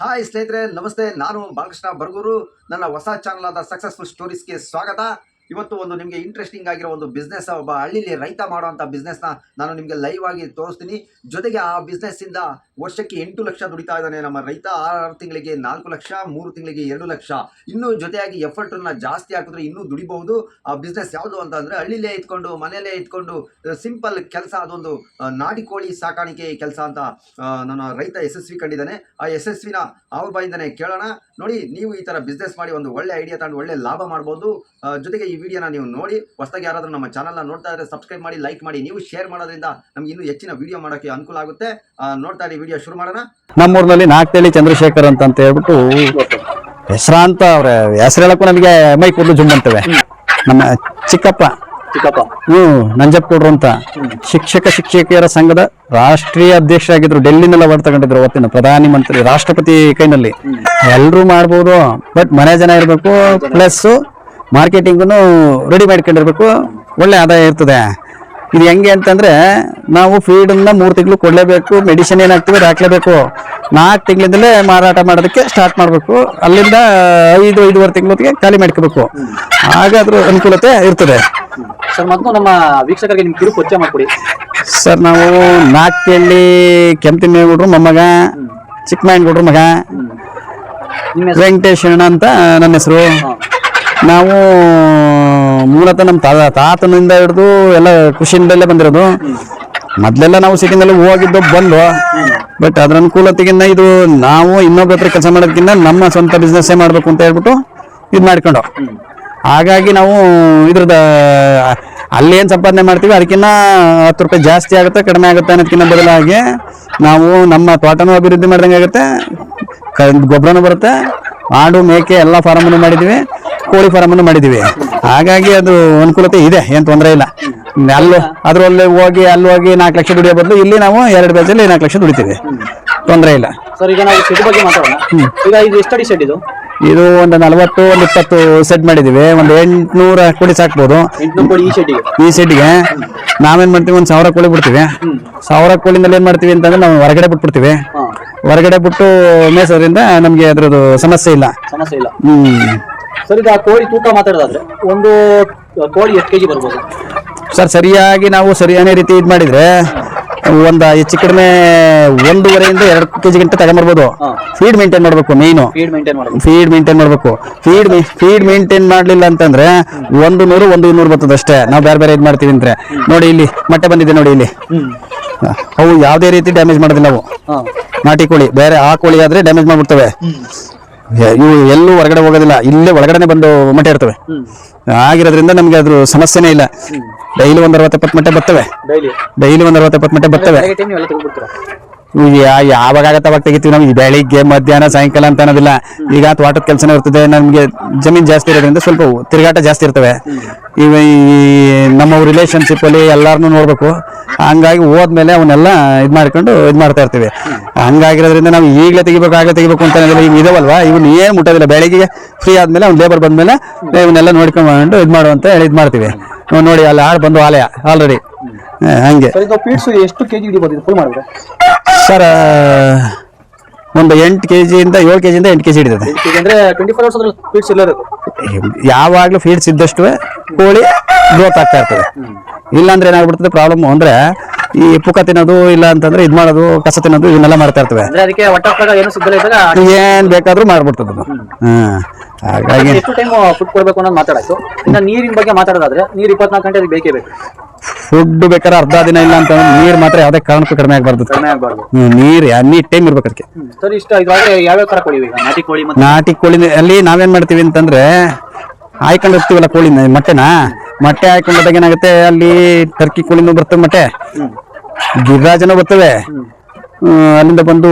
Hi ಸ್ನೇಹಿತರೆ ನಮಸ್ತೆ. ನಾನು ಬಾಲಕೃಷ್ಣ ಬರ್ಗೂರು. ನನ್ನ ಹೊಸ ಚಾನಲ್ ಆದ ಸಕ್ಸಸ್ಫುಲ್ ಸ್ಟೋರೀಸ್ಗೆ ಸ್ವಾಗತ. ಇವತ್ತು ಒಂದು ನಿಮಗೆ ಇಂಟ್ರೆಸ್ಟಿಂಗ್ ಆಗಿರೋ ಒಂದು ಬಿಸ್ನೆಸ್ ಒಬ್ಬ ಹಳ್ಳಿಲಿ ರೈತ ಮಾಡುವಂಥ ಬಿಸ್ನೆಸ್ನ ನಾನು ನಿಮಗೆ ಲೈವ್ ಆಗಿ ತೋರಿಸ್ತೀನಿ. ಜೊತೆಗೆ ಆ ಬಿಸ್ನೆಸ್ಸಿಂದ ವರ್ಷಕ್ಕೆ ಎಂಟು ಲಕ್ಷ ದುಡಿತಾ ಇದ್ದಾನೆ ನಮ್ಮ ರೈತ. ಆರು ತಿಂಗಳಿಗೆ ನಾಲ್ಕು ಲಕ್ಷ, ಮೂರು ತಿಂಗಳಿಗೆ ಎರಡು ಲಕ್ಷ. ಇನ್ನೂ ಜೊತೆಯಾಗಿ ಎಫರ್ಟನ್ನು ಜಾಸ್ತಿ ಹಾಕಿದ್ರೆ ಇನ್ನೂ ದುಡಿಬಹುದು. ಆ ಬಿಸ್ನೆಸ್ ಯಾವುದು ಅಂತ ಅಂದರೆ ಹಳ್ಳಿಲೇ ಇದ್ಕೊಂಡು ಮನೆಯಲ್ಲೇ ಇದ್ಕೊಂಡು ಸಿಂಪಲ್ ಕೆಲಸ, ಅದೊಂದು ನಾಡಿ ಕೋಳಿ ಸಾಕಾಣಿಕೆ ಕೆಲಸ ಅಂತ ನನ್ನ ರೈತ ಯಶಸ್ವಿ ಕಂಡಿದ್ದಾನೆ. ಆ ಯಶಸ್ವಿನ ಅವ್ರ ಬಾಯಿಂದನೇ ಕೇಳೋಣ. ನೋಡಿ, ನೀವು ಈ ಥರ ಬಿಸ್ನೆಸ್ ಮಾಡಿ ಒಂದು ಒಳ್ಳೆ ಐಡಿಯಾ ತಗೊಂಡು ಒಳ್ಳೆ ಲಾಭ ಮಾಡ್ಬೋದು. ಜೊತೆಗೆ ವಿಡಿಯೋನ ನೀವು ನೋಡಿ ಹೊಸದಾಗಿ ಯಾರಾದರೂ ನಮ್ಮ ಚಾನಲ್ನ ನೋಡ್ತಾ ಇದ್ದರೆ ಸಬ್ಸ್ಕ್ರೈಬ್ ಮಾಡಿ ಲೈಕ್ ಮಾಡಿ ನೀವು ಶೇರ್ ಮಾಡೋದ್ರಿಂದ ನಮ್ಗೆ ಇನ್ನೂ ಹೆಚ್ಚಿನ ವಿಡಿಯೋ ಮಾಡೋಕ್ಕೆ ಅನುಕೂಲ ಆಗುತ್ತೆ. ಆ, ನೋಡ್ತಾ ಇರಿ ವಿಡಿಯೋ ಶುರು ಮಾಡೋಣ. ನಮ್ಮೂರಿನಲ್ಲಿ ನಾಲ್ಕೇಳಿ ಚಂದ್ರಶೇಖರ್ ಅಂತ ಅಂತ ಹೇಳ್ಬಿಟ್ಟು ಹೆಸರಾಂತ ಅವ್ರ ಹೆಸರು ಹೇಳಕ್ಕೂ ನಮಗೆ ಮೈ ಕೊಡ್ಲು ಜುಮ್ ಅಂತವೆ. ನಮ್ಮ ಚಿಕ್ಕಪ್ಪ. ಚಿಕ್ಕಪ್ಪ. ಹ್ಮ್ ನಂಜಪ್ಪ ಕೊಡ್ರು ಅಂತ ಶಿಕ್ಷಕ ಶಿಕ್ಷಕಿಯರ ಸಂಘದ ರಾಷ್ಟ್ರೀಯ ಅಧ್ಯಕ್ಷ ಆಗಿದ್ರು ಡೆಲ್ಲಿನಲ್ಲಿ ಹೊರ ತಗೊಂಡಿದ್ರು ಅವತ್ತಿನ ಪ್ರಧಾನಿ ಮಂತ್ರಿ ರಾಷ್ಟ್ರಪತಿ ಕೈನಲ್ಲಿ. ಎಲ್ಲರೂ ಮಾಡ್ಬೋದು ಬಟ್ ಮನೆ ಜನ ಇರಬೇಕು ಪ್ಲಸ್ ಮಾರ್ಕೆಟಿಂಗನ್ನು ರೆಡಿ ಮಾಡ್ಕೊಂಡಿರ್ಬೇಕು. ಒಳ್ಳೆ ಆದಾಯ ಇರ್ತದೆ. ಇದು ಹೆಂಗೆ ಅಂತಂದ್ರೆ ನಾವು ಫೀಡನ್ನು ಮೂರು ತಿಂಗಳು ಕೊಡಲೇಬೇಕು ಮೆಡಿಸಿನ್ ಏನಾಗ್ತೀವಿ ಅದು ಹಾಕ್ಲೇಬೇಕು. ನಾಲ್ಕು ತಿಂಗಳಿಂದಲೇ ಮಾರಾಟ ಮಾಡೋದಕ್ಕೆ ಸ್ಟಾರ್ಟ್ ಮಾಡಬೇಕು. ಅಲ್ಲಿಂದ ಐದು ಐದೂವರೆ ತಿಂಗಳೊತ್ತಿಗೆ ಖಾಲಿ ಮಾಡ್ಕೋಬೇಕು. ಆಗ ಅದ್ರ ಅನುಕೂಲತೆ ಇರ್ತದೆ. ಸರ್ ಮತ್ತು ನಮ್ಮ ವೀಕ್ಷಕರಿಗೆ ನಿಮ್ಮ ಕಿರು ಪರಿಚಯ ಮಾಡ್ಕೊಡಿ. ಸರ್ ನಾವು ನಾಲ್ಕೇಳಿ ಕೆಂಪತಿಮೇಗೌಡ್ರು ಮೊಮ್ಮಗ ಚಿಕ್ಕಮಯ್ಯಗೌಡ್ರು ಮಗ. ವೆಂಕಟೇಶಣ್ಣ ಅಂತ ನನ್ನ ಹೆಸರು. ನಾವು ಮೂಲತಃ ನಮ್ಮ ತಾತ, ತಾತನಿಂದ ಹಿಡಿದು ಎಲ್ಲ ಖುಷಿಯಿಂದಲೇ ಬಂದಿರೋದು. ಮೊದಲೆಲ್ಲ ನಾವು ಸಿಟಿನಲ್ಲಿ ಹೋಗಿದ್ದು ಬಂದು ಬಟ್ ಅದ್ರ ಅನುಕೂಲತೆಗಿಂತ ಇದು ನಾವು ಇನ್ನೊಬ್ಬರ ಹತ್ರ ಕೆಲಸ ಮಾಡೋದಕ್ಕಿಂತ ನಮ್ಮ ಸ್ವಂತ ಬಿಸ್ನೆಸ್ಸೇ ಮಾಡಬೇಕು ಅಂತ ಹೇಳ್ಬಿಟ್ಟು ಇದು ಮಾಡ್ಕೊಂಡು. ಹಾಗಾಗಿ ನಾವು ಇದ್ರದ, ಅಲ್ಲೇನು ಸಂಪಾದನೆ ಮಾಡ್ತೀವಿ ಅದಕ್ಕಿಂತ ಹತ್ತು ರೂಪಾಯಿ ಜಾಸ್ತಿ ಆಗುತ್ತೆ, ಕಡಿಮೆ ಆಗುತ್ತೆ ಅನ್ನೋದಕ್ಕಿಂತ ಬದಲಾಗಿ ನಾವು ನಮ್ಮ ತೋಟನೂ ಅಭಿವೃದ್ಧಿ ಮಾಡ್ದಂಗೆ ಆಗುತ್ತೆ. ಗೊಬ್ಬರನೂ ಬರುತ್ತೆ. ಆಡು, ಮೇಕೆ ಎಲ್ಲ ಫಾರಮನ್ನು ಮಾಡಿದ್ದೀವಿ. ಕೋಳಿ ಫಾರಮನ್ನು ಮಾಡಿದ್ದೀವಿ. ಹಾಗಾಗಿ ಅದು ಅನುಕೂಲತೆ ಇದೆ ಏನು ತೊಂದರೆ ಇಲ್ಲ. ಅಲ್ಲೂ ಅದರಲ್ಲಿ ಹೋಗಿ ಅಲ್ಲಿ ಹೋಗಿ ನಾಲ್ಕು ಲಕ್ಷ ದುಡಿಯೋ ಬದಲು ಇಲ್ಲಿ ನಾವು ಎರಡು ಬೇಜಲ್ಲಿ ನಾಲ್ಕು ಲಕ್ಷ ದುಡಿತೀವಿ. ತೊಂದರೆ ಇಲ್ಲ. ಸರ್ ಈಗ ನಾವು ಶೆಡ್ ಬಗ್ಗೆ ಮಾತಾಡೋಣ. ಈಗ ಇದು ಎಷ್ಟು ಅಡಿ ಶೆಡ್ ಇದು? ಇದು ಒಂದು ನಲವತ್ತು ಒಂದು ಇಪ್ಪತ್ತು ಸೆಟ್ ಮಾಡಿದೀವಿ ಒಂದು ಎಂಟ್ನೂರ ಕೋಳಿ ಸಾಕ್ಬೋದು. ಎಂಟ್ನೂರು ಕೋಳಿ ಈ ಶೆಡ್ಡಿಗೆ ಈ ಸೆಟ್ಗೆ ನಾವೇನ್ ಮಾಡ್ತೀವಿ ಒಂದು ಸಾವಿರ ಕೋಳಿ ಬಿಡ್ತೀವಿ. ಸಾವಿರ ಕೋಳಿನಲ್ಲಿ ಏನ್ ಮಾಡ್ತೀವಿ ಅಂತಂದ್ರೆ ನಾವು ಹೊರಗಡೆ ಬಿಟ್ಬಿಡ್ತೀವಿ. ಹೊರಗಡೆ ಬಿಟ್ಟು ಮೇಸೋದ್ರಿಂದ ನಮ್ಗೆ ಅದ್ರದ್ದು ಸಮಸ್ಯೆ ಇಲ್ಲ. ಸಮಸ್ಯೆ ಇಲ್ಲ. ಹ್ಮ್. ಸರ್ ಈಗ ಕೋಳಿ ತೂಕ ಮಾತಾಡೋದಾದ್ರೆ ಒಂದು ಕೋಳಿ ಎಷ್ಟು ಕೆಜಿ ಬರ್ಬೋದು? ಸರ್ ಸರಿಯಾಗಿ ನಾವು ಸರಿಯಾದ ರೀತಿ ಇದು ಮಾಡಿದ್ರೆ ಒಂದು ಹೆಚ್ಚು ಕಡಿಮೆ ಒಂದೂವರೆಯಿಂದ ಎರಡು ಕೆಜಿ ಗಂಟೆ ತಗೊಂಬರ್ಬೋದು. ಫೀಡ್ ಮೇಂಟೈನ್ ಮಾಡಬೇಕು ಮೇಯ್ನು ಫೀಡ್ ಮೇಂಟೈನ್ ಮಾಡಬೇಕು. ಫೀಡ್ ಮೇಂಟೈನ್ ಮಾಡಬೇಕು. ಫೀಡ್ ಫೀಡ್ ಮೇಂಟೈನ್ ಮಾಡಲಿಲ್ಲ ಅಂತಂದ್ರೆ ಒಂದು ನೂರು ಒಂದು ಇನ್ನೂರು ಬರ್ತದೆ ಅಷ್ಟೇ. ನಾವು ಬೇರೆ ಬೇರೆ ಇದು ಮಾಡ್ತೀವಿ ಅಂದ್ರೆ. ನೋಡಿ ಇಲ್ಲಿ ಮೊಟ್ಟೆ ಬಂದಿದೆ ನೋಡಿ ಇಲ್ಲಿ. ಅವು ಯಾವುದೇ ರೀತಿ ಡ್ಯಾಮೇಜ್ ಮಾಡೋದಿಲ್ಲ ಅವು. ಹಾ. ನಾಟಿ ಕೋಳಿ ಬೇರೆ ಆ ಕೋಳಿ ಆದ್ರೆ ಡ್ಯಾಮೇಜ್ ಮಾಡ್ಬಿಡ್ತವೆ. ಇವು ಎಲ್ಲೂ ಹೊರಗಡೆ ಹೋಗೋದಿಲ್ಲ. ಇಲ್ಲೇ ಒಳಗಡೆನೆ ಬಂದು ಮೊಟ್ಟೆ ಇರ್ತವೆ. ಆಗಿರೋದ್ರಿಂದ ನಮ್ಗೆ ಅದ್ರ ಸಮಸ್ಯೆನೇ ಇಲ್ಲ. ಡೈಲಿ ಒಂದ್ ಅರವತ್ತು ಎಪ್ಪತ್ತು ಮೊಟ್ಟೆ ಬರ್ತವೆ. ಡೈಲಿ. ಡೈಲಿ ಒಂದ್ ಅರವತ್ತು ಎಪ್ಪತ್ತು ಮೊಟ್ಟೆ ಬರ್ತವೆ ಯಾವಾಗ ಆಗತ್ತೆ ಅವಾಗ ತೆಗಿತೀವಿ ನಮ್ಗೆ ಬೆಳಿಗ್ಗೆ, ಮಧ್ಯಾಹ್ನ, ಸಾಯಂಕಾಲ ಅಂತ ಅನ್ನೋದಿಲ್ಲ ಈಗ ತೋಟದ ಕೆಲಸನೇ ಇರ್ತದೆ, ನಮ್ಗೆ ಜಮೀನ್ ಜಾಸ್ತಿ ಇರೋದ್ರಿಂದ ಸ್ವಲ್ಪ ತಿರುಗಾಟ ಜಾಸ್ತಿ ಇರ್ತವೆ. ಇವ ಈ ನಮ್ಮ ರಿಲೇಶನ್ಶಿಪ್ ಅಲ್ಲಿ ಎಲ್ಲಾರನು ನೋಡ್ಬೇಕು. ಹಂಗಾಗಿ ಹೋದ್ಮೇಲೆ ಅವನ್ನೆಲ್ಲ ಇದ್ ಮಾಡ್ಕೊಂಡು ಇದ್ ಮಾಡ್ತಾ ಇರ್ತೀವಿ. ಹಂಗಾಗಿರೋದ್ರಿಂದ ನಾವು ಈಗಲೇ ತೆಗಿಬೇಕು ಆಗಲೇ ತೆಗಿಬೇಕು ಅಂತ ಅನ್ನೋದಿಲ್ಲ ಈಗ ಇದಾವಲ್ವಾ? ಇವನ್ ಏನು ಮುಟ್ಟೋದಿಲ್ಲ. ಬೆಳಿಗ್ಗೆ ಫ್ರೀ ಆದ್ಮೇಲೆ ಅವ್ನು ಲೇಬರ್ ಬಂದ್ಮೇಲೆ ಇವನ್ನೆಲ್ಲ ನೋಡ್ಕೊಂಡು ಇದು ಮಾಡುವಂತ ಹೇಳಿ ಇದ್ ಮಾಡ್ತೀವಿ. ನೋಡಿ ಅಲ್ಲಿ ಆಳು ಬಂದು ಆಲಯ ಆಲ್ರೆಡಿ ಹಂಗೆ. ಸರ್ ಇದು ಪೀಡ್ಸ್ ಎಷ್ಟು ಕೆಜಿ ಹಿಡಿಬೋದು? ಇದು ಫುಲ್ ಮಾಡಿದ್ರೆ? ಸರ್ ಒಂದು ಎಂಟು ಕೆ ಜಿಯಿಂದ ಏಳು ಕೆ ಜಿಯಿಂದ ಎಂಟು ಕೆ ಜಿ ಹಿಡಿತದೆ ಅಂದ್ರೆ ಟ್ವೆಂಟಿ ಫೋರ್ ಅವರ್ಸ್ ಅದ್ರಲ್ಲಿ ಪೀಡ್ಸ್ ಇಲ್ಲಬೇಕು ಯಾವಾಗಲೂ ಫೀಡ್ಸ್ ಇದ್ದಷ್ಟು ಕೋಳಿ ಗ್ರೋತ್ ಆಗ್ತಾ ಇರ್ತದೆ. ಇಲ್ಲಾಂದ್ರೆ ಏನಾಗ್ಬಿಡ್ತದೆ ಪ್ರಾಬ್ಲಮ್ ಅಂದ್ರೆ ಈ ಪುಕ್ಕ ತಿನ್ನೋದು ಇಲ್ಲ ಅಂತಂದ್ರೆ ಇದು ಮಾಡೋದು ಕಸ ತಿನ್ನೋದು ಇವನ್ನೆಲ್ಲ ಮಾಡ್ತಾ ಇರ್ತವೆ. ಅಂದ್ರೆ ಅದಕ್ಕೆ ಒಟ್ಟಾಗ ಏನು ಸಿಗ್ದಲೇ ಇದ್ದಾಗ ಏನ್ ಬೇಕಾದ್ರೂ ಮಾಡ್ಬಿಡ್ತದೆ ಅದು. ಹ್ಮ್. ಹಾಗಾಗಿ ಎಷ್ಟು ಟೈಮ್ ಫುಡ್ ಕೊಡಬೇಕು ಅನ್ನೋದು ಮಾತಾಡಾಯ್ತು ಇನ್ನು ನೀರಿನ ಬಗ್ಗೆ ಮಾತಾಡೋದಾದ್ರೆ ನೀರು ಇಪ್ಪತ್ನಾಲ್ಕು ಗಂಟೆ ಅದಕ್ಕೆ ಬೇಕೇ ಬೇಕು. ಫುಡ್ ಬೇಕಾದ್ರೆ ಅರ್ಧ ದಿನ ಇಲ್ಲ ಅಂತ ನೀರು ಮಾತ್ರ ಯಾವ್ದೇ ಕಾರಣಕ್ಕೂ ಕಡಿಮೆ ಆಗ್ಬಾರ್ದು. ನೀರ್ ಆಗಬಾರ್ದು. ನೀರು ಎನಿ ಟೈಮ್ ಇರ್ಬೇಕು ಅದಕ್ಕೆ. ಸರ್ ಇಷ್ಟ. ಯಾವ್ಯಾವ ತರ ಕೋಳಿ ನಾಟಿ ಕೋಳಿ ನಾಟಿ ಕೋಳಿ ಅಲ್ಲಿ ನಾವೇನ್ ಮಾಡ್ತೀವಿ ಅಂತಂದ್ರೆ ಹಾಯ್ಕೊಂಡು ಹೋಗ್ತೀವಲ್ಲ ಕೋಳಿನ ಮೊಟ್ಟೆನ? ಮೊಟ್ಟೆ ಹಾಯ್ಕೊಂಡಾಗ ಏನಾಗುತ್ತೆ? ಅಲ್ಲಿ ಟರ್ಕಿ ಕೋಳಿನೂ ಬರ್ತವೆ ಮೊಟ್ಟೆ. ಗಿರಿರಾಜನೂ ಬರ್ತವೆ ಅಲ್ಲಿಂದ ಬಂದು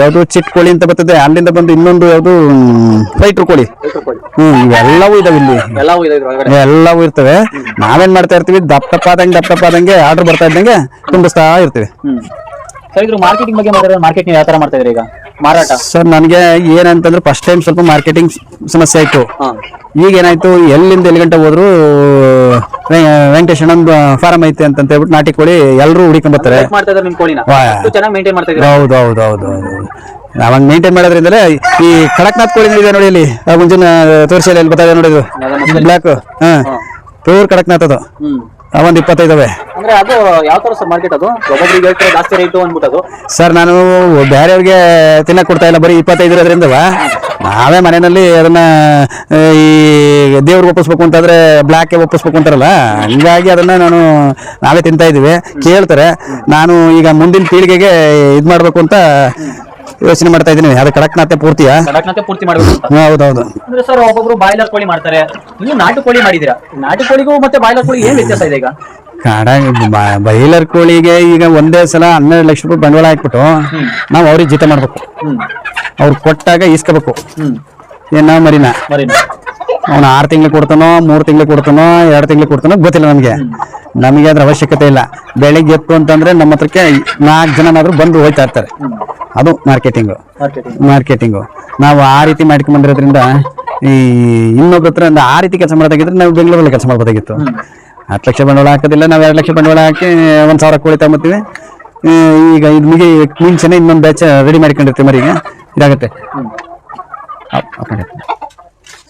ಯಾವುದು ಚಿಟ್ ಕೋಳಿ ಅಂತ ಬರ್ತದೆ ಅಲ್ಲಿಂದ ಬಂದು ಇನ್ನೊಂದು ಯಾವುದು ಫೈಟ್ರ್ ಕೋಳಿ. ಹ್ಮ್ ಇವೆಲ್ಲವೂ ಇದಾವೆ ಇಲ್ಲಿ. ಎಲ್ಲವೂ ಇರ್ತವೆ. ನಾವೇನ್ ಮಾಡ್ತಾ ಇರ್ತೀವಿ ದಪ್ಪ ಆದಂಗೆ ದಪ್ಪ ಆದಂಗೆ ಆರ್ಡರ್ ಬರ್ತಾ ಇದ್ದಂಗೆ ತುಂಬಿಸ್ತಾ ಇರ್ತೀವಿ. ಸರ್ ಇದ್ರ ಮಾರ್ಕೆಟಿಂಗ್ ಬಗ್ಗೆ ಮಾತಾಡಿದ್ರೆ ಮಾರ್ಕೆಟ್ ನೀವು ಯಾವ ತರ ಮಾಡ್ತಾ ಇದ್ರಿ ಈಗ? ಮಾರಾಟ. ಸರ್ ನನಗೆ ಏನಂತಂದ್ರೆ ಫಸ್ಟ್ ಟೈಮ್ ಸ್ವಲ್ಪ ಮಾರ್ಕೆಟಿಂಗ್ ಸಮಸ್ಯೆ ಆಯ್ತು. ಹಾ. ಈಗ ಏನಾಯ್ತು ಎಲ್ಲಿಂದ ಎಲ್ಲಿ ಗಂಟೆ ಹೋದ್ರು ವೆಂಕಟೇಶ್ ಅಣ್ಣಂದು ಫಾರಂ ಐತೆ ಅಂತ ಹೇಳ್ಬಿಟ್ಟು ನಾಟಿ ಕೋಳಿ ಎಲ್ಲರೂ ಹುಡುಕೊಂಡ್ಬರ್ತಾರೆ ಮಾಡ್ತಾ ಇದ್ದಾರೆ ನಿಮ್ ಕೋಳಿನ. ವಾ. ಎಷ್ಟು ಚೆನ್ನಾಗಿ ಮೇಂಟೈನ್ ಮಾಡ್ತಾ ಇದ್ದೀರಾ? ಹೌದು ಹೌದು ಹೌದು ಹೌದು ಅವಾಗ ಮೇಂಟೈನ್ ಮಾಡೋದ್ರಿಂದಲೇ ಈ ಕಡಕ್ನಾಥ್ ಕೋಳಿ ಇದೆ ನೋಡಿ ಇಲ್ಲಿ ಆ ಮುಂಚಿನ ತೋರಿಸಲ್ಲ ಇಲ್ಲಿ ಬರ್ತಾ ಇದೆ ನೋಡಿ ಇದು ಬ್ಲ್ಯಾಕ್ ಹಾ. ಪ್ಯೂರ್ ಕಡಕ್ನಾಥ್ ಅದು. ಹ್ಮ್. ಅವೊಂದು ಇಪ್ಪತ್ತೈದವೆ? ಅಂದ್ರೆ ಅದು ಯಾವ ತರ ಸರ್ ಮಾರ್ಕೆಟ್ ಅದು? ಒಬ್ಬೊಬ್ರಿಗೆ ಹೇಳ್ತಾರೆ ಜಾಸ್ತಿ ರೇಟು ಅಂದ್ಬಿಟ್ಟು ಅದು? ಸರ್ ನಾನು ಬೇರೆಯವ್ರಿಗೆ ತಿನ್ನಕ್ ಕೊಡ್ತಾ ಇಲ್ಲ ಬರೀ ಇಪ್ಪತ್ತೈದು ಇರೋದ್ರಿಂದ ನಾವೇ ಮನೆಯಲ್ಲಿ ಅದನ್ನ ಈ ದೇವ್ರಿಗೆ ಒಪ್ಪಿಸ್ಬೇಕು ಅಂತಂದ್ರೆ ಬ್ಲ್ಯಾಕ್ಗೆ ಒಪ್ಪಿಸ್ಬೇಕು ಅಂತಾರಲ್ಲ ಹಂಗಾಗಿ ಅದನ್ನ ನಾನು ನಾವೇ ತಿಂತಾ ಇದೀವಿ ಕೇಳ್ತಾರೆ. ನಾನು ಈಗ ಮುಂದಿನ ಪೀಳಿಗೆಗೆ ಇದು ಮಾಡ್ಬೇಕು ಅಂತ ಯೋಚನೆ ಮಾಡ್ತಾ ಇದ್ದೀನಿ. ಅದು ಕಡಕ್ನಾಥೆ ಪೂರ್ತಿಯ? ಕಡಕ್ನಾಥೆ ಪೂರ್ತಿ ಮಾಡಬೇಕು ಅಂತ. ಹೌದೌದು ಅಂದ್ರೆ ಸರ್ ಒಬ್ಬೊಬ್ರು ಬಾಯ್ಲರ್ ಕೋಳಿ ಮಾಡ್ತಾರೆ. ನೀವು ನಾಟಿ ಕೋಳಿ ಮಾಡಿದೀರಾ ನಾಟಿ ಕೋಳಿಗೂ ಮತ್ತೆ ಬಾಯ್ಲರ್ ಕೋಳಿ ಏನ್ ವ್ಯತ್ಯಾಸ ಇದೆ ಈಗ? ಕಾಡ ಬ- ಬೈಲರ್ ಕೋಳಿಗೆ ಈಗ ಒಂದೇ ಸಲ ಹನ್ನೆರಡು ಲಕ್ಷ ರೂಪಾಯಿ ಬಂಡವಾಳ ಹಾಕ್ಬಿಟ್ಟು ನಾವು ಅವ್ರಿಗೆ ಜೀತ ಮಾಡ್ಬೇಕು. ಹ್ಮ್. ಅವ್ರು ಕೊಟ್ಟಾಗ ಈಸ್ಕೋಬೇಕು. ಹ್ಮ್. ಏನ ಮರಿನ? ಮರಿನ? ಅವನು ಆರು ತಿಂಗಳು ಕೊಡ್ತಾನೋ ಮೂರು ತಿಂಗಳು ಕೊಡ್ತಾನೋ ಎರಡು ತಿಂಗಳು ಕೊಡ್ತಾನೋ ಗೊತ್ತಿಲ್ಲ ನಮಗೆ. ನಮಗೆ ಅದ್ರ ಅವಶ್ಯಕತೆ ಇಲ್ಲ. ಬೆಳಿಗ್ಗೆ ಎತ್ತು ಅಂತಂದ್ರೆ ನಮ್ಮ ಹತ್ರಕ್ಕೆ ನಾಲ್ಕು ಜನನಾದ್ರೂ ಬಂದು ಹೋಯ್ತಾ ಇರ್ತಾರೆ. ಅದು ಮಾರ್ಕೆಟಿಂಗು ಮಾರ್ಕೆಟಿಂಗ್ ನಾವು ಆ ರೀತಿ ಮಾಡ್ಕೊಂಡ್ಬಂದಿರೋದ್ರಿಂದ ಈ ಇನ್ನೊಬ್ಬರ ಹತ್ರ ಆ ರೀತಿ ಕೆಲಸ ಮಾಡೋದಾಗಿದ್ರೆ ನಾವು ಬೆಂಗಳೂರಲ್ಲಿ ಕೆಲಸ ಮಾಡ್ಬೋದಾಗಿತ್ತು. ಹತ್ತು ಲಕ್ಷ ಬಂಡವಾಳ ಹಾಕೋದಿಲ್ಲ ನಾವು ಎರಡು ಲಕ್ಷ ಬಂಡವಾಳ ಹಾಕಿ ಒಂದು ಸಾವಿರ ಕೋಳಿ ತಗೊಂಬತ್ತೀವಿ. ಈಗ ಇದು ಮುಗಿ ಮುಂಚೆನೆ ಇನ್ನೊಂದು ಬ್ಯಾಚ್ ರೆಡಿ ಮಾಡ್ಕೊಂಡಿರ್ತೀವಿ ಮರಿಗೆ. ಇದಾಗುತ್ತೆ.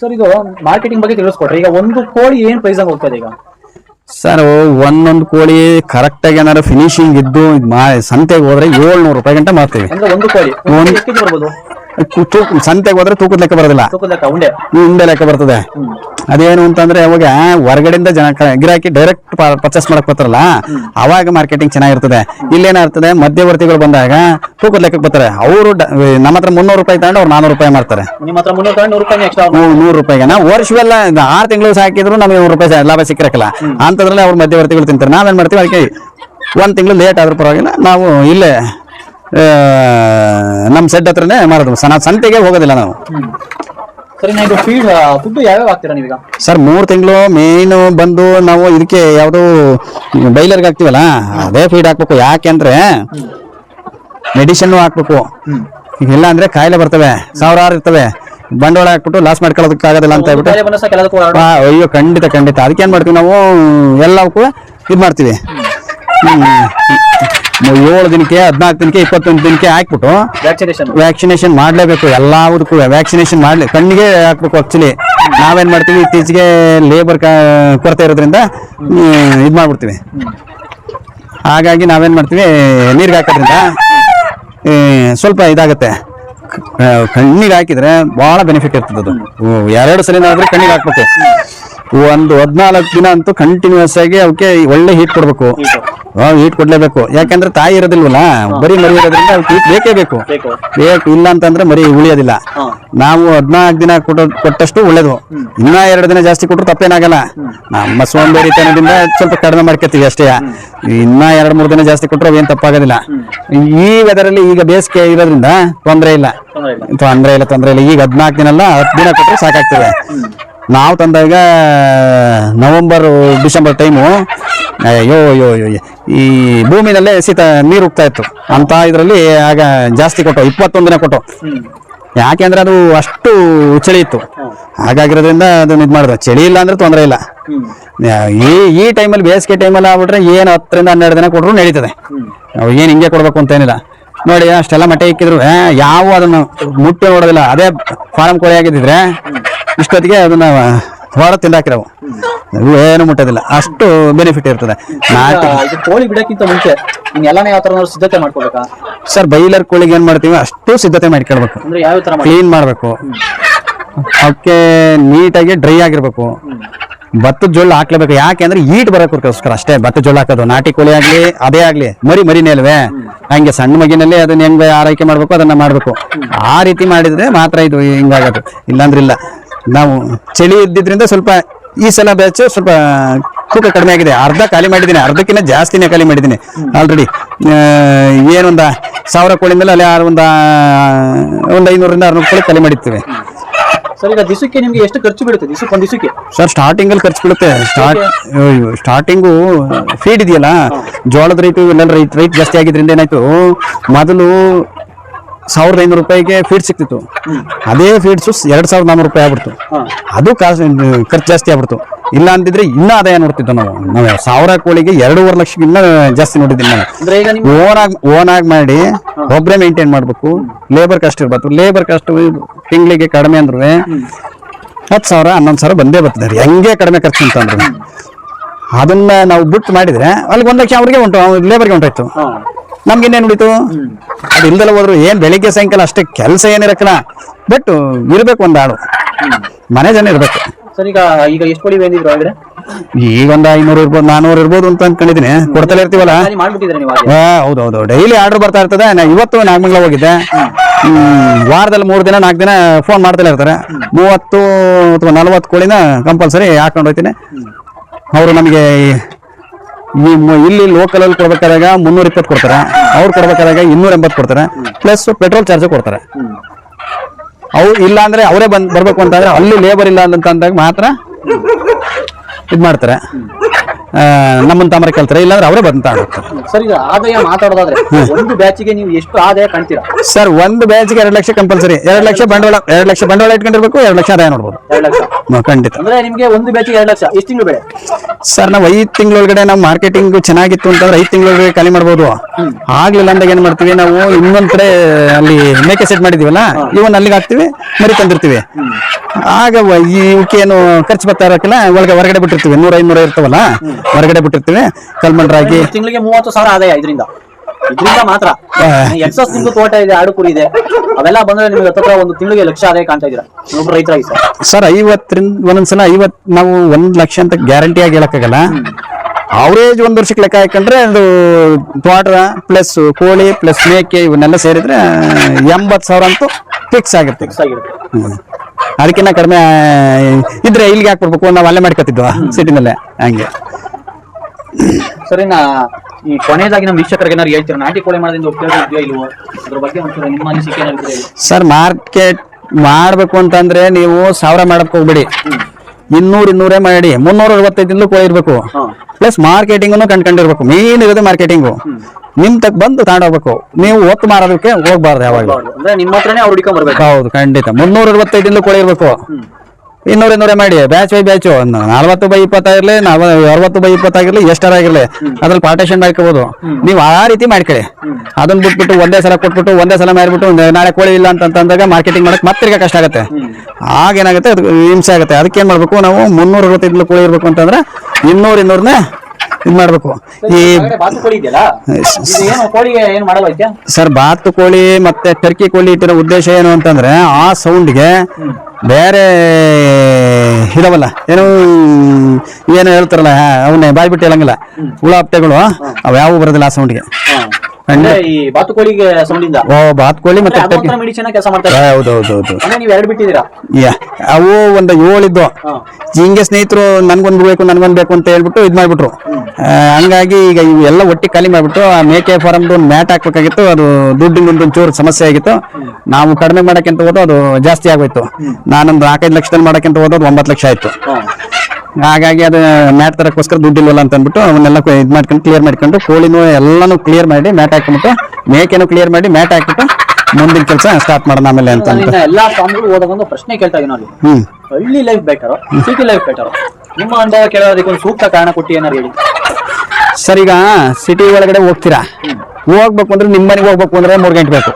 ಸರ್ ಇದು ಮಾರ್ಕೆಟಿಂಗ್ ಬಗ್ಗೆ ತಿಳಿಸ್ಕೊಟ್ರೆ ಈಗ ಒಂದು ಕೋಳಿ ಏನು ಪ್ರೈಸ್ ಆಗಿ ಹೋಗ್ತದೆ ಈಗ? ಸರ್ ಒಂದೊಂದು ಕೋಳಿ ಕರೆಕ್ಟ್ ಆಗಿ ಏನಾರ ಫಿನಿಶಿಂಗ್ ಇದ್ದು ಇದ್ ಮಾ ಸಂತೆಗೆ ಹೋದ್ರೆ ಏಳ್ನೂರು ರೂಪಾಯಿ ಗಂಟೆ ಮಾಡ್ತೇವೆ ಅಂದ್ರೆ ಒಂದು ಕೋಳಿ. ಒಂದು- ಎಷ್ಟು ಕೆಜಿ ಬರ್ಬೋದು. ಕು- ತೂಕ ಸಂತೆಗೆ ಹೋದ್ರೆ ತೂಕದ ಲೆಕ್ಕ ಬರೋದಿಲ್ಲ. ಉಂಡೆ. ಲೆಕ್ಕ ಬರ್ತದೆ. ಅದೇನು ಅಂತಂದ್ರೆ ಅವಾಗ ಹೊರಗಡೆಯಿಂದ ಜನ ಗಿರಾಕಿ ಡೈರೆಕ್ಟ್ ಪರ್ಚೇಸ್ ಮಾಡಕ್ ಬರ್ತಾರಲ್ಲ ಅವಾಗ ಮಾರ್ಕೆಟಿಂಗ್ ಚೆನ್ನಾಗಿರ್ತದೆ. ಇಲ್ಲೇನಾಗ್ತದೆ ಮಧ್ಯವರ್ತಿಗಳು ಬಂದಾಗ ತೂಕದ ಲೆಕ್ಕಕ್ಕೆ ಬರ್ತಾರೆ. ಅವರು ನಮ್ಮ ಹತ್ರ ಮುನ್ನೂರು ರೂಪಾಯಿ ತಗೊಂಡು ಅವ್ರು ನಾನೂರು ರೂಪಾಯಿ ಮಾಡ್ತಾರೆ. ನೂರು ರೂಪಾಯಿಗೆ ನಾವು ವರ್ಷವೆಲ್ಲ ಆರು ತಿಂಗಳು ಸಾಕಿದ್ರು ನಮಗೆ ನೂರು ರೂಪಾಯಿ ಲಾಭ ಸಿಕ್ಕಿರಕ್ಕಲ್ಲ ಅಂತದ್ರಲ್ಲಿ ಅವ್ರು ಮಧ್ಯವರ್ತಿಗಳು ತಿಂತಾರೆ. ನಾವೇನ್ ಮಾಡ್ತೀವಿ? ಅದಕ್ಕೆ ಒಂದ್ ತಿಂಗಳು ಲೇಟ್ ಆದ್ರೂ ಪರವಾಗಿಲ್ಲ. ನಾವು ಇಲ್ಲೇ ನಮ್ಮ ಸೆಡ್ ಹತ್ರನೇ ಮಾಡೋದು ಸನ ನಾವು ಸಂತೆಗೆ ಹೋಗೋದಿಲ್ಲ ನಾವು. ಸರಿ ನಾ ಇದು ಫೀಡ್ ಫುಡ್ ಯಾವ್ಯಾವ ಹಾಕ್ತೀರಾ ನೀವೀಗ? ಸರ್ ಮೂರು ತಿಂಗಳು ಮೇನ್ ಬಂದು ನಾವು ಇದಕ್ಕೆ ಯಾವುದು ಬೈಲರ್ಗೆ ಹಾಕ್ತಿವಲ್ಲ ಅದೇ ಫೀಡ್ ಹಾಕ್ಬೇಕು. ಯಾಕೆಂದ್ರೆ ಮೆಡಿಸಿನ್ ಹಾಕ್ಬೇಕು. ಇಲ್ಲ ಅಂದ್ರೆ ಕಾಯಿಲೆ ಬರ್ತವೆ ಸಾವಿರಾರು ಇರ್ತವೆ. ಬಂಡವಾಳ ಹಾಕ್ಬಿಟ್ಟು ಲಾಸ್ ಮಾಡ್ಕೊಳ್ಳೋದಕ್ಕಾಗೋದಿಲ್ಲ ಅಂತ ಹೇಳ್ಬಿಟ್ಟು. ಬಂದ ಕೆಲದಕ್ಕೂ. ಅಯ್ಯೋ ಖಂಡಿತ ಖಂಡಿತ. ಅದಕ್ಕೆ ಏನ್ ಮಾಡ್ತೀವಿ ನಾವು ಎಲ್ಲವಕ್ಕೂ ಇದು ಮಾಡ್ತೀವಿ. ಹ್ಮ್. ಏಳು ದಿನಕ್ಕೆ ಹದಿನಾಲ್ಕು ದಿನಕ್ಕೆ ಇಪ್ಪತ್ತೊಂದು ದಿನಕ್ಕೆ ಹಾಕ್ಬಿಟ್ಟು ವ್ಯಾಕ್ಸಿನೇಷನ್ ವ್ಯಾಕ್ಸಿನೇಷನ್ ಮಾಡಲೇಬೇಕು. ಎಲ್ಲದಕ್ಕೂ ವ್ಯಾಕ್ಸಿನೇಷನ್ ಮಾಡ್ಲಿ ಕಣ್ಣಿಗೆ ಹಾಕ್ಬೇಕು ಆಕ್ಚುಲಿ ನಾವೇನ್ ಮಾಡ್ತೀವಿ ಇತ್ತೀಚೆಗೆ ಲೇಬರ್ ಕೊರತೆ ಇರೋದ್ರಿಂದ ಇದು ಮಾಡ್ಬಿಡ್ತೀವಿ. ಹಾಗಾಗಿ ನಾವೇನ್ ಮಾಡ್ತೀವಿ ನೀರಿಗೆ ಹಾಕೋದ್ರಿಂದ ಸ್ವಲ್ಪ ಇದಾಗುತ್ತೆ. ಕಣ್ಣಿಗೆ ಹಾಕಿದ್ರೆ ಬಹಳ ಬೆನಿಫಿಟ್ ಇರ್ತದೆ ಅದು. ಓ, ಎರಡು ಸಲಿನಾದ್ರೆ ಕಣ್ಣಿಗೆ ಹಾಕ್ಬೇಕು ಒಂದು ಹದಿನಾಲ್ಕು ದಿನ ಅಂತೂ ಕಂಟಿನ್ಯೂಸ್ ಆಗಿ ಅವಕ್ಕೆ ಒಳ್ಳೆ ಹೀಟ್ ಕೊಡ್ಬೇಕು. ಹೀಟ್ ಕೊಡ್ಲೇಬೇಕು. ಯಾಕಂದ್ರೆ ತಾಯಿ ಇರೋದಿಲ್ವಲ್ಲ ಬರೀ ಮರಿ ಇರೋದ್ರಿಂದ ಹೀಟ್ ಬೇಕೇ ಬೇಕು. ಬೇಕು. ಬೇಕು ಇಲ್ಲ ಅಂತಂದ್ರೆ ಮರಿ ಉಳಿಯೋದಿಲ್ಲ. ನಾವು ಹದ್ನಾಲ್ಕು ದಿನ ಕೊಟ್ಟು ಕೊಟ್ಟಷ್ಟು ಒಳ್ಳೇದು. ಇನ್ನ ಎರಡು ದಿನ ಜಾಸ್ತಿ ಕೊಟ್ಟರು ತಪ್ಪೇನಾಗಲ್ಲ. ನಮ್ಮ ಸೋಂಬೇರಿತನದಿಂದ ಸ್ವಲ್ಪ ಕಡಿಮೆ ಮಾಡ್ಕೊತೀವಿ ಅಷ್ಟೇ. ಇನ್ನ ಎರಡು ಮೂರು ದಿನ ಜಾಸ್ತಿ ಕೊಟ್ಟರು ಅವೇನು ತಪ್ಪಾಗೋದಿಲ್ಲ. ಈ ವೆದರಲ್ಲಿ ಈಗ ಬೇಸಿಗೆ ಇರೋದ್ರಿಂದ ತೊಂದರೆ ಇಲ್ಲ. ತೊಂದ್ರೆ ಇಲ್ಲ. ತೊಂದರೆ ಇಲ್ಲ ತೊಂದರೆ ಇಲ್ಲ. ಈಗ ಹದ್ನಾಲ್ಕು ದಿನ ಅಲ್ಲ ಹತ್ತು ದಿನ ಕೊಟ್ಟರೆ ಸಾಕಾಗ್ತದೆ. ನಾವು ತಂದಾಗ ನವೆಂಬರ್ ಡಿಸೆಂಬರ್ ಟೈಮು ಅಯ್ಯೋ ಅಯ್ಯೋ ಅಯ್ಯೋ ಈ ಭೂಮಿನಲ್ಲೇ ಸೀತ ನೀರು ಹೋಗ್ತಾ ಇತ್ತು. ಅಂತ ಇದರಲ್ಲಿ ಆಗ ಜಾಸ್ತಿ ಕೊಟ್ಟು ಇಪ್ಪತ್ತೊಂದು ದಿನ ಕೊಟ್ಟು. ಯಾಕೆಂದ್ರೆ ಅದು ಅಷ್ಟು ಚಳಿ ಇತ್ತು. ಹಾಗಾಗಿರೋದ್ರಿಂದ ಅದನ್ನ ಇದು ಮಾಡಿದ್ರು. ಚಳಿ ಇಲ್ಲ ಅಂದ್ರೆ ತೊಂದರೆ ಇಲ್ಲ. ಈ ಈ ಟೈಮಲ್ಲಿ ಬೇಸಿಗೆ ಟೈಮಲ್ಲಿ ಆಗ್ಬಿಟ್ರೆ ಏನು ಹತ್ತರಿಂದ ಹನ್ನೆರಡು ದಿನ ಕೊಟ್ಟರು ನಡೀತದೆ. ನಾವು ಏನು ಹಿಂಗೆ ಕೊಡ್ಬೇಕು ಅಂತ ಏನಿಲ್ಲ. ನೋಡಿ ಅಷ್ಟೆಲ್ಲ ಮಟ್ಟೆ ಇಕ್ಕಿದ್ರು. ಯಾವ ಅದನ್ನು ಮುಟ್ಟಿ ನೋಡೋದಿಲ್ಲ. ಅದೇ ಫಾರಂ ಕೋಳಿ ಆಗಿದ್ದಿದ್ರೆ ಇಷ್ಟೊತ್ತಿಗೆ ಅದನ್ನ ಹೊರ ತಿಂದಾಕಿರವು ಏನು ಮುಟ್ಟೋದಿಲ್ಲ. ಅಷ್ಟು ಬೆನಿಫಿಟ್ ಇರ್ತದೆ. ನಾಟಿ ಇದು ಕೋಳಿ ಬಿಡಕ್ಕಿಂತ ಮುಂಚೆ ಎಲ್ಲಾನೇ ಯಾವ ತರ ಸಿದ್ಧತೆ ಮಾಡ್ಕೋಬೇಕಾ? ಸರ್ ಬೈಲರ್ ಕೋಳಿಗೆ ಏನ್ ಮಾಡ್ತೀವಿ ಅಷ್ಟು ಸಿದ್ಧತೆ ಮಾಡ್ಕೊಳ್ಬೇಕು. ಅಂದ್ರೆ ಯಾವ ತರ ಮಾಡಿ ಕ್ಲೀನ್ ಮಾಡಬೇಕು. ಅವಕ್ಕೆ ನೀಟಾಗಿ ಡ್ರೈ ಆಗಿರ್ಬೇಕು. ಭತ್ತದ ಜೋಳ ಹಾಕ್ಲೇಬೇಕು. ಯಾಕೆ ಅಂದ್ರೆ ಈಟ್ ಬರೋಕ್ಕೋಸ್ಕರ ಅಷ್ಟೇ. ಭತ್ತ ಜೋಳ ಹಾಕೋದು. ನಾಟಿ ಕೋಳಿ ಆಗ್ಲಿ ಅದೇ ಆಗ್ಲಿ ಮರಿ ಮರಿನೇ ಅಲ್ವೇ ಹಂಗೆ ಸಣ್ಣ ಮಗಿನಲ್ಲಿ ಅದನ್ನ ಹೆಂಗ್ ಆರೈಕೆ ಮಾಡ್ಬೇಕು ಅದನ್ನ ಮಾಡ್ಬೇಕು. ಆ ರೀತಿ ಮಾಡಿದ್ರೆ ಮಾತ್ರ ಇದು ಹಿಂಗಾಗೋದು. ಇಲ್ಲಾಂದ್ರೆ ಇಲ್ಲ. ನಾವು ಚಳಿ ಇದ್ದಿದ್ರಿಂದ ಸ್ವಲ್ಪ ಈ ಸಲ ಬ್ಯಾಚ್ ಸ್ವಲ್ಪ ತೂಕ ಕಡಿಮೆ ಆಗಿದೆ. ಅರ್ಧ ಖಾಲಿ ಮಾಡಿದ್ದೀನಿ. ಅರ್ಧಕ್ಕಿಂತ ಜಾಸ್ತಿನೇ ಖಾಲಿ ಮಾಡಿದ್ದೀನಿ. ಆಲ್ರೆಡಿ ಏನೊಂದು ಸಾವಿರ ಕೋಳಿ ಮೇಲೆ ಅಲ್ಲಿ ಆರು ಒಂದು ಒಂದು ಐನೂರಿಂದ ಆರುನೂರು ಕೋಳಿ ಖಾಲಿ ಮಾಡಿರ್ತೇವೆ. ಸರ್ ಈಗ ದಿವಸಕ್ಕೆ ನಿಮ್ಗೆ ಎಷ್ಟು ಖರ್ಚು ಬೀಳುತ್ತೆ? ದಿವಸಕ್ಕೆ ಒಂದ್ ದಿವಸಕ್ಕೆ ಸರ್ ಸ್ಟಾರ್ಟಿಂಗ್ ಅಲ್ಲಿ ಖರ್ಚು ಬೀಳುತ್ತೆ. ಸ್ಟಾರ್ಟ್ ಸ್ಟಾರ್ಟಿಂಗು ಫೀಡ್ ಇದೆಯಲ್ಲ? ಜೋಳದ ರೇಟು ಇಲ್ಲೆಲ್ಲ ರೈಟ್ ರೈಟ್ ಜಾಸ್ತಿ ಆಗಿದ್ರಿಂದ ಏನಾಯ್ತು? ಮೊದಲು ಸಾವಿರದ ಐನೂರು ರೂಪಾಯಿಗೆ ಫೀಡ್ ಸಿಕ್ತಿತ್ತು. ಅದೇ ಫೀಡ್ಸು ಎರಡು ಸಾವಿರದ ನಾನ್ನೂರು ರೂಪಾಯಿ ಆಗ್ಬಿಡ್ತು. ಅದು ಕಾಸು ಖರ್ಚು ಜಾಸ್ತಿ ಆಗ್ಬಿಡ್ತು. ಇಲ್ಲ ಅಂತಿದ್ರೆ ಇನ್ನೂ ಆದಾಯ ನೋಡ್ತಿತ್ತು ನಾವು. ನಾವು ಸಾವಿರ ಕೋಳಿಗೆ ಎರಡೂವರೆ ಲಕ್ಷಕ್ಕಿಂತ ಜಾಸ್ತಿ ನೋಡಿದ್ದೀನಿ ನಾನು ಅಂದ್ರೆ ಈಗ ನಿಮ್ ಓನ್ ಆಗಿ ಓನ್ ಆಗಿ ಮಾಡಿ ಒಬ್ಬರೇ ಮೇಂಟೈನ್ ಮಾಡಬೇಕು. ಲೇಬರ್ ಕಾಸ್ಟ್ ಇರ್ಬಾರ್ದು. ಲೇಬರ್ ಕಾಸ್ಟ್ ತಿಂಗಳಿಗೆ ಕಡಿಮೆ ಅಂದ್ರು ಹತ್ತು ಸಾವಿರ ಹನ್ನೊಂದು ಸಾವಿರ ಬಂದೇ ಬರ್ತದೆ ರೀ ಹೆಂಗೆ ಕಡಿಮೆ ಖರ್ಚು ಅಂತಂದ್ರೆ ಅದನ್ನ ನಾವು ಬಿಟ್ಟು ಮಾಡಿದ್ರೆ ಅಲ್ಲಿಗೆ ಒಂದು ಲಕ್ಷ ಅವ್ರಿಗೆ ಉಂಟು. ಲೇಬರ್ಗೆ ಉಂಟಾಯ್ತು. ನಮ್ಗೆ ಇನ್ನೇನು ಉಳಿತು ಅದು ಇಲ್ದಲ್ಲ ಹೋದ್ರು ಏನ್ ಬೆಳಿಗ್ಗೆ ಸಾಯಂಕಾಲ ಅಷ್ಟೇ ಕೆಲಸ ಏನಿರಕ್ಕಲ್ಲ ಬಟ್ ಇರ್ಬೇಕು ಒಂದ್ ಆಳು ಮನೆ ಜನ ಇರ್ಬೇಕು. ಸರ್ ಈಗ ಈಗ ಎಷ್ಟು ಕೋಳಿ ಬಂದಿದ್ರು ಈಗ ಒಂದು ಐನೂರು ಇರ್ಬೋದು ನಾನೂರು ಇರ್ಬೋದು ಅಂತ ಅನ್ಕೊಂಡಿದ್ದೀನಿ ಕೊಡ್ತಲೇ ಇರ್ತೀವಲ್ಲ? ಮಾಡ್ಬಿಟ್ಟಿದ್ರೆ ನೀವು ಹಾಗೆ. ಹಾ ಹೌದೌದು. ಡೈಲಿ ಆರ್ಡರ್ ಬರ್ತಾ ಇರ್ತದೆ. ನಾ ಇವತ್ತು ನಾಗಮಂಗ್ಲ ಹೋಗಿದ್ದೆ. ಹ್ಮ್, ವಾರದಲ್ಲಿ ಮೂರು ದಿನ ನಾಲ್ಕು ದಿನ ಫೋನ್ ಮಾಡ್ತಲೇ ಇರ್ತಾರೆ. ಮೂವತ್ತು ಅಥವಾ ನಲವತ್ತು ಕೋಳಿನ ಕಂಪಲ್ಸರಿ ಹಾಕೊಂಡು ಹೋಗ್ತೀನಿ. ಅವರು ನಮಗೆ ಈ ಇಲ್ಲಿ ಲೋಕಲ್ ಅಲ್ಲಿ ಕೊಡ್ಬೇಕಾದಾಗ ಮುನ್ನೂರ ಇಪ್ಪತ್ತು ಕೊಡ್ತಾರೆ. ಅವ್ರು ಕೊಡ್ಬೇಕಾದಾಗ ಇನ್ನೂರ ಎಂಬತ್ತು ಕೊಡ್ತಾರೆ. ಪ್ಲಸ್ ಪೆಟ್ರೋಲ್ ಚಾರ್ಜ್ ಕೊಡ್ತಾರೆ. ಅವು ಇಲ್ಲ ಅಂದ್ರೆ ಅವರೇ ಬಂದ್ ಬರ್ಬೇಕು ಅಂತಂದ್ರೆ ಅಲ್ಲಿ ಲೇಬರ್ ಇಲ್ಲ ಅಂತ ಅಂದಾಗ ಮಾತ್ರ ಇದ್ ಮಾಡ್ತಾರೆ. ನಮ್ಮನ್ನ ತಾಮರೆ ಕೇಳ್ತಾರೆ. ಇಲ್ಲಾಂದ್ರೆ ಅವರೇ ಬಂತ ಸರ್ ಈಗ ಆದಾಯ ಮಾತಾಡೋದಾದ್ರೆ ಒಂದು ಬ್ಯಾಚಿಗೆ ನೀವು ಎಷ್ಟು ಆದಾಯ ಕಾಣ್ತೀರಾ? ಸರ್ ಒಂದು ಬ್ಯಾಚ್ಗೆ ಎರಡು ಲಕ್ಷ ಕಂಪಲ್ಸರಿ ಎರಡು ಲಕ್ಷ ಬಂಡವಾಳ ಎರಡು ಲಕ್ಷ ಬಂಡವಾಳ ಇಟ್ಕೊಂಡಿರ್ಬೇಕು ಎರಡು ಲಕ್ಷ ಆದಾಯ ನೋಡ್ಬೋದು. ಎರಡು ಲಕ್ಷ. ಖಂಡಿತ. ಅಂದ್ರೆ ನಿಮಗೆ ಒಂದು ಬ್ಯಾಚಿಗೆ ಎರಡು ಲಕ್ಷ. ಎಷ್ಟು ತಿಂಗಳು ಬೆಳೆ? ಸರ್ ನಾವು ಐದ್ ತಿಂಗಳೊಳಗಡೆ ನಾವು ಮಾರ್ಕೆಟಿಂಗ್ ಚೆನ್ನಾಗಿತ್ತು ಅಂತಂದ್ರೆ ಐದ್ ತಿಂಗಳೊಳಗಡೆ ಖಾಲಿ ಮಾಡ್ಬೋದು. ಆಗ್ಲಿಲ್ಲ ಅಂದಾಗ ಏನ್ ಮಾಡ್ತೀವಿ ನಾವು ಇನ್ನೊಂದ್ ಕಡೆ ಅಲ್ಲಿ ಮೇಕೆ ಸೆಟ್ ಮಾಡಿದೀವಲ್ಲ ಇವನ್ ಅಲ್ಲಿಗೆ ಹಾಕ್ತಿವಿ ಮರಿ ತಂದಿರ್ತೀವಿ ಆಗ ಇವಕ್ಕೇನು ಖರ್ಚು ಬರ್ತಾ ಇರಕ್ಕಿಲ್ಲ ಒಳಗೆ ಹೊರಗಡೆ ಬಿಟ್ಟಿರ್ತೀವಿ. ನೂರ ಐನೂರ ಇರ್ತಾವಲ್ಲ ಹೊರಗಡೆ ಬಿಟ್ಟಿರ್ತೀವಿ. ಕಲ್ಮಂಡ್ರಾಗಿ ತಿಂಗಳಿಗೆ ಮೂವತ್ತು ಸಾವಿರ ಆದಾಯ ಇದರಿಂದ. ಇದರಿಂದ ಮಾತ್ರ. ಎಕ್ಸಸ್ ನಿಮ್ದು ತೋಟ ಇದೆ ಆಡು ಕುರಿ ಇದೆ. ಅವೆಲ್ಲ ಬಂದ್ರೆ ನಿಮ್ಗೆ ಹತ್ತತ್ರ ಒಂದು ತಿಂಗಳಿಗೆ ಲಕ್ಷ ಅದೇ ಕಾಣ್ತಾ ಇದೀರಾ. ಒಬ್ಬರು ರೈತರಾಗಿ ಸರ್ ಸರ್ ಐವತ್ತರಿಂದ ಒಂದೊಂದ್ಸಲ ಐವತ್ ನಾವು ಒಂದ್ ಲಕ್ಷ ಅಂತ ಗ್ಯಾರಂಟಿ ಆಗಿ ಹೇಳಕ್ಕಾಗಲ್ಲ. ಅವರೇಜ್ ಒಂದ್ ವರ್ಷಕ್ಕೆ ಲೆಕ್ಕ ಹಾಕೊಂಡ್ರೆ ಅದು ತೋಟ ಪ್ಲಸ್ ಕೋಳಿ ಪ್ಲಸ್ ಮೇಕೆ ಇವನ್ನೆಲ್ಲ ಸೇರಿದ್ರೆ ಎಂಬತ್ ಸಾವಿರ ಅಂತೂ ಫಿಕ್ಸ್ ಆಗಿರುತ್ತೆ ಫಿಕ್ಸ್ ಆಗಿರುತ್ತೆ. ಅದಕ್ಕಿಂತ ಕಡಿಮೆ ಇದ್ರೆ ಇಲ್ಲಿಗೆ ಹಾಕ್ಬಿಡ್ಬೇಕು ನಾವು ಅಲ್ಲೇ ಮಾಡ್ಕೊತಿದ್ವಾ ಸಿಟಿನಲ್ಲೇ ಹಂಗೆ. ಸರ್ ಇನ್ನ ಈ ಕೊನೆಯದಾಗಿ ನಮ್ಮ ವೀಕ್ಷಕರಿಗೆ ಏನಾದ್ರು ಹೇಳ್ತೀರಾ? ನಾಟಿ ಕೋಳಿ ಮಾಡೋದ್ರಿಂದ ಉಪಯೋಗ ಇದೆಯೋ ಇಲ್ವೋ? ಅದ್ರ ಬಗ್ಗೆ ಒಂಚೂರು ನಿಮ್ಮ ಅನಿಸಿಕೆ ಏನಾದ್ರು ಹೇಳಿ. ಸರ್ ಮಾರ್ಕೆಟ್ ಮಾಡ್ಬೇಕು ಅಂತಂದ್ರೆ ನೀವು ಸಾವಿರ ಮಾಡಕ್ ಹೋಗ್ಬೇಡಿ. ಇನ್ನೂರ್ ಇನ್ನೂರೇ ಮಾಡಿ. ಮುನ್ನೂರ ಅರವತ್ತೈದಿಂದಲೂ ಕೋಳಿ ಇರ್ಬೇಕು. ಹಾ. ಪ್ಲಸ್ ಮಾರ್ಕೆಟಿಂಗ್ ಕಂಡ್ಕೊಂಡಿರ್ಬೇಕು. ಮೇನ್ ಇರೋದು ಮಾರ್ಕೆಟಿಂಗು. ನಿಮ್ ತಕ್ ಬಂದು ತಗೊಂಡೋಗ್ಬೇಕು ನೀವು ಒತ್ತು ಮಾರೋದಕ್ಕೆ ಹೋಗ್ಬಾರ್ದು ಯಾವಾಗ ಅಂದ್ರೆ ನಿಮ್ಮ ಹತ್ರನೇ ಅವ್ರು ಹುಡ್ಕೊಂಡ್ ಬರ್ಬೇಕು. ಹೌದು ಖಂಡಿತ. ಮುನ್ನೂರ ಅರವತ್ತೈದಿಂದಲೂ ಕೋಳಿ ಇರ್ಬೇಕು. ಇನ್ನೂರ ಇನ್ನೂರ ಮಾಡಿ. Batch by batch. ನಲ್ವತ್ತು ಬೈ ಇಪ್ಪತ್ತಾಗಿರ್ಲಿ ಅರವತ್ತು ಬೈ ಇಪ್ಪತ್ತಾಗಿರ್ಲಿ ಎಷ್ಟರ ಆಗಿರ್ಲಿ, ಅದ್ರಲ್ಲಿ ಪಾರ್ಟೇಷನ್ ಮಾಡ್ಕೋಬಹುದು ನೀವು ಆ ರೀತಿ ಮಾಡ್ಕೊಳ್ಳಿ. ಅದನ್ನ ಬಿಟ್ಬಿಟ್ಟು ಒಂದೇ ಸಲ ಕೊಟ್ಬಿಟ್ಟು, ಒಂದೇ ಸಲ ಮಾರ್ಬಿಟ್ಟು ನಾಳೆ ಕೋಳಿ ಇಲ್ಲ ಅಂತಂದಾಗ ಮಾರ್ಕೆಟಿಂಗ್ ಮಾಡಕ್ ಮತ್ತೆ ಕಷ್ಟ ಆಗುತ್ತೆ. ಆಗ ಏನಾಗುತ್ತೆ? ಅದು ಹಿಂಸೆ ಆಗುತ್ತೆ. ಅದಕ್ಕೆ ಏನ್ ಮಾಡ್ಬೇಕು? ನಾವು ಮುನ್ನೂರ ಅರವತ್ತೈದು ಕೋಳಿ ಇರ್ಬೇಕು ಅಂತಂದ್ರೆ ಇನ್ನೂರ ಇನ್ನೂರನೆ ಇದ್ ಮಾಡ್ಬೇಕು. ಈ ಸರ್, ಬಾತು ಕೋಳಿ ಮತ್ತೆ ಟರ್ಕಿ ಕೋಳಿ ಇಟ್ಟಿರೋ ಉದ್ದೇಶ ಏನು ಅಂತಂದ್ರೆ, ಆ ಸೌಂಡ್ಗೆ ಬೇರೆ ಇದಾವಲ್ಲ, ಏನು ಏನು ಹೇಳ್ತಾರಲ್ಲ ಅವನ್ನೇ ಬಾಯ್ ಬಿಟ್ಟು ಹೇಳಂಗಿಲ್ಲ. ಹುಳ ಹಪ್ತೆಗಳು ಅವು ಬರೋದಿಲ್ಲ ಆ ಸೌಂಡ್ಗೆ ಅಂದ್ರೆ ಈ ಓ ಬಾತ್ಕೋಳಿ ಮತ್ತೆ ಟರ್ಕಿ ಮೆಡಿಸಿನ್ ಕೆಲಸ ಮಾಡ್ತಾರೆ. ಹೌದು ಹೌದು ಹೌದು ಅಂದ್ರೆ ನೀವು ಎರಡು ಬಿಟ್ಟಿದ್ದೀರಾ? ಯಾ ಅವು ಒಂದು ಏಳಿದ್ದು. ಹಿಂಗೆ ಸ್ನೇಹಿತರು ನನ್ಗೊಂದು ಬೇಕು ನನ್ಗೊಂದು ಬೇಕು ಅಂತ ಹೇಳ್ಬಿಟ್ಟು ಇದ್ ಮಾಡ್ಬಿಟ್ರು. ಆ, ಹಂಗಾಗಿ ಈಗ ಇವು ಎಲ್ಲ ಒಟ್ಟಿ ಖಾಲಿ ಮಾಡ್ಬಿಟ್ಟು ಆ ಮೇಕೆ ಫಾರಮ್ದು ಒಂದು ಮ್ಯಾಟ್ ಹಾಕ್ಬೇಕಾಗಿತ್ತು ಅದು ದುಡ್ಡಿನ ಒಂದು ಚೂರು ಸಮಸ್ಯೆ ಆಗಿತ್ತು. ನಾವು ಕಡಿಮೆ ಮಾಡಕ್ಕಿಂತ ಹೋದು ಅದು ಜಾಸ್ತಿ ಆಗೋಯ್ತು. ನಾನೊಂದು ನಾಲ್ಕೈದು ಲಕ್ಷದಲ್ಲಿ ಮಾಡಕ್ಕಿಂತ ಹೋದ್ರೆ ಒಂಬತ್ತು ಲಕ್ಷ ಆಯ್ತು. ಹಾಗಾಗಿ ಅದು ಮ್ಯಾಟ್ ತರಕ್ಕೋಸ್ಕರ ದುಡ್ಡಿಲ್ವಲ್ಲ ಅಂತ ಅಂದ್ಬಿಟ್ಟು ಅವನ್ನೆಲ್ಲ ಇದು ಮಾಡ್ಕೊಂಡು ಕ್ಲಿಯರ್ ಮಾಡ್ಕೊಂಡು ಕೋಳಿನೂ ಎಲ್ಲಾನು ಕ್ಲಿಯರ್ ಮಾಡಿ ಮ್ಯಾಟ್ ಹಾಕೊಂಡ್ಬಿಟ್ಟು ಮೇಕೆನೂ ಕ್ಲಿಯರ್ ಮಾಡಿ ಮ್ಯಾಟ್ ಹಾಕ್ಬಿಟ್ಟು ಮುಂದಿನ ಕೆಲಸ ಸ್ಟಾರ್ಟ್ ಮಾಡೋಣ ಆಮೇಲೆ ಅಂತ ಎಲ್ಲ ಸ್ವಾಮಿಗಳು ಹೋದಾಗ ಒಂದು ಪ್ರಶ್ನೆ ಕೇಳ್ತಾ ಇದೀನಿ ನೋಡಿ ಹ್ಮ್. ಹಳ್ಳಿ life better city life better ನಿಮ್ಮ ಅನುಭವ ಕೇಳೋದಕ್ಕೆ ಒಂದು ಸೂಕ್ತ ಕಾರಣ ಕೊಟ್ಟು ಏನಾರು ಹೇಳಿ. ಸರ್ ಈಗ ಸಿಟಿ ಒಳಗಡೆ ಹೋಗ್ತೀರಾ? ಹೋಗ್ಬೇಕು ಅಂದ್ರೆ ನಿಮ್ಮ ಮನೆಗೆ ಹೋಗ್ಬೇಕು ಅಂದ್ರೆ ಮೂರು ಗಂಟೆ ಬೇಕು.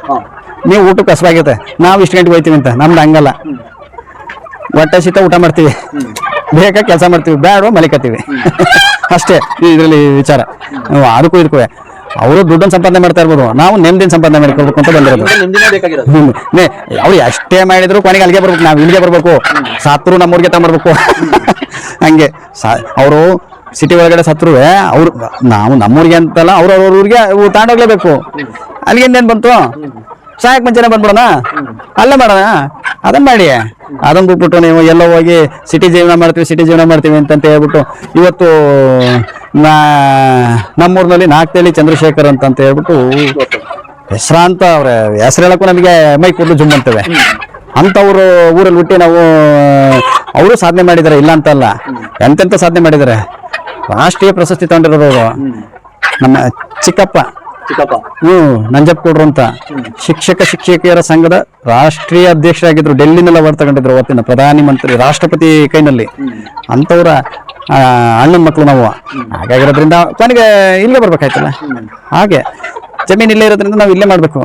ನೀವು ಊಟಕ್ಕೆ ಕಸವಾಗಿರುತ್ತೆ ನಾವು ಇಷ್ಟು ಗಂಟೆಗೆ ಹೋಯ್ತೀವಿ ಅಂತ. ನಮ್ದು ಹಂಗಲ್ಲ. ಹೊಟ್ಟೆ ಶೀತ ಊಟ ಮಾಡ್ತೀವಿ. ಬೇಕಾ ಕೆಲಸ ಮಾಡ್ತೀವಿ ಬೇಡ ಮಲಿಕತ್ತೀವಿ. ಅಷ್ಟೇ ಇದರಲ್ಲಿ ವಿಚಾರ. ಅದಕ್ಕೂ ಇದಕ್ಕೂ ಅವರು ದುಡ್ಡನ್ನು ಸಂಪಾದನೆ ಮಾಡ್ತಾ ಇರ್ಬೋದು ನಾವು ನೆಮ್ಮದಿನ ಸಂಪಾದನೆ ಮಾಡ್ಕೊಳ್ಬೇಕು ಅಂತ ಬಂದಿರೋದು. ಅವ್ರು ಎಷ್ಟೇ ಮಾಡಿದ್ರು ಕೊನೆಗೆ ಅಲ್ಲಿಗೆ ಬರ್ಬೇಕು ನಾವು ಇಲ್ಲಿಗೆ ಬರ್ಬೇಕು. ಸತ್ರು ನಮ್ಮೂರಿಗೆ ತಗೊಂಡ್ಬರ್ಬೇಕು ಹಂಗೆ ಅವರು ಸಿಟಿ ಒಳಗಡೆ ಸತ್ರು ಅವ್ರು ನಾವು ನಮ್ಮೂರಿಗೆ ಅಂತಲ್ಲ ಅವ್ರು ಅವ್ರ ಊರಿಗೆ ತಾಂಡೋಗ್ಲೇಬೇಕು. ಅಲ್ಲಿಗೆ ಏನ್ ಬಂತು? ಸಾಯಕ್ ಮಂಚನ ಬಂದ್ಬಿಡೋಣ? ಅಲ್ಲೇ ಮಾಡೋಣ? ಅದನ್ನ ಮಾಡಿ. ಅದನ್ನ ಬಿಟ್ಬಿಟ್ಟು ನೀವು ಎಲ್ಲ ಹೋಗಿ ಸಿಟಿ ಜೀವನ ಮಾಡ್ತೀವಿ ಸಿಟಿ ಜೀವನ ಮಾಡ್ತೀವಿ ಅಂತಂತ ಹೇಳ್ಬಿಟ್ಟು ಇವತ್ತು ನಾ, ನಮ್ಮೂರಿನಲ್ಲಿ ನಾಲ್ಕೇಳಿ ಚಂದ್ರಶೇಖರ್ ಅಂತಂತ ಹೇಳ್ಬಿಟ್ಟು ಹೆಸರಾಂತ ಅವ್ರ ಹೆಸರು ಹೇಳಕ್ಕೂ ನಮಗೆ ಮೈ ಕೂದಲು ಜುಮ್ ಅಂತವೆ. ಅಂತವ್ರು ಊರಲ್ಲಿ ಹುಟ್ಟಿ ನಾವು, ಅವರು ಸಾಧನೆ ಮಾಡಿದ್ದಾರೆ ಇಲ್ಲ ಅಂತಲ್ಲ. ಎಂತೆಂತ ಸಾಧನೆ ಮಾಡಿದ್ದಾರೆ ರಾಷ್ಟ್ರೀಯ ಪ್ರಶಸ್ತಿ ತಗೊಂಡಿರೋರು ನಮ್ಮ ಚಿಕ್ಕಪ್ಪ. ಚಿಕ್ಕಪ್ಪ. ಹ್ಮ್ ನಂಜಪ್ಪ ಕೊಡ್ರು ಅಂತ ಶಿಕ್ಷಕ ಶಿಕ್ಷಕಿಯರ ಸಂಘದ ರಾಷ್ಟ್ರೀಯ ಅಧ್ಯಕ್ಷರಾಗಿದ್ರು ಡೆಲ್ಲಿನೆಲ್ಲ ಹೊರ ತಗೊಂಡಿದ್ರು ಅವತ್ತಿನ ಪ್ರಧಾನಿ ಮಂತ್ರಿ ರಾಷ್ಟ್ರಪತಿ ಕೈನಲ್ಲಿ. ಅಂತವ್ರ ಅಣ್ಣ ಅಣ್ಣನ ಮಕ್ಕಳು ನಾವು. ಹಾಗಾಗಿರೋದ್ರಿಂದ ಕೊನೆಗೆ ಇಲ್ಲೇ ಬರ್ಬೇಕಾಯ್ತಲ್ಲ? ಹಾಗೆ ಜಮೀನು ಇಲ್ಲೇ ಇರೋದ್ರಿಂದ ನಾವು ಇಲ್ಲೇ ಮಾಡ್ಬೇಕು.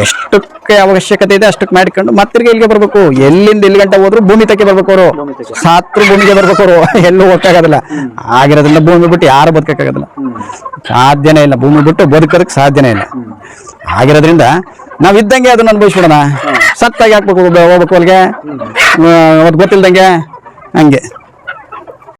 ಎಷ್ಟಕ್ಕೆ ಅವಶ್ಯಕತೆ ಇದೆ ಅಷ್ಟಕ್ಕೆ ಮಾಡಿಕೊಂಡು ಮತ್ತಿರ್ಗೆ ಇಲ್ಲಿಗೆ ಬರ್ಬೇಕು? ಎಲ್ಲಿಂದ ಎಲ್ಲಿ ಗಂಟೆ ಹೋದ್ರು ಭೂಮಿ ತಕ್ಕೆ ಬರ್ಬೇಕು ಅವರು ಸಾತ್ರ ಭೂಮಿಗೆ ಬರ್ಬೇಕು ಅವರು ಎಲ್ಲೂ ಹೋಗಕ್ಕಾಗೋದಿಲ್ಲ ಆಗಿರೋದ್ರಿಂದ ಭೂಮಿ ಬಿಟ್ಟು ಯಾರು ಬದುಕಕ್ಕಾಗೋದಿಲ್ಲ. ಸಾಧ್ಯನೇ ಇಲ್ಲ. ಭೂಮಿ ಬಿಟ್ಟು ಬದುಕೋದಕ್ಕೆ ಸಾಧ್ಯನೇ ಇಲ್ಲ. ಆಗಿರೋದ್ರಿಂದ ನಾವ್ ಇದ್ದಂಗೆ ಅದನ್ನ ಅನುಭವಿಸ್ಬಿಡೋಣ. ಸತ್ತಾಗಿ ಹಾಕ್ಬೇಕು, ಹೋಗ್ಬೇಕು ಅಲ್ಲಿಗೆ. ಅದು ಗೊತ್ತಿಲ್ದಂಗೆ ಹಂಗೆ.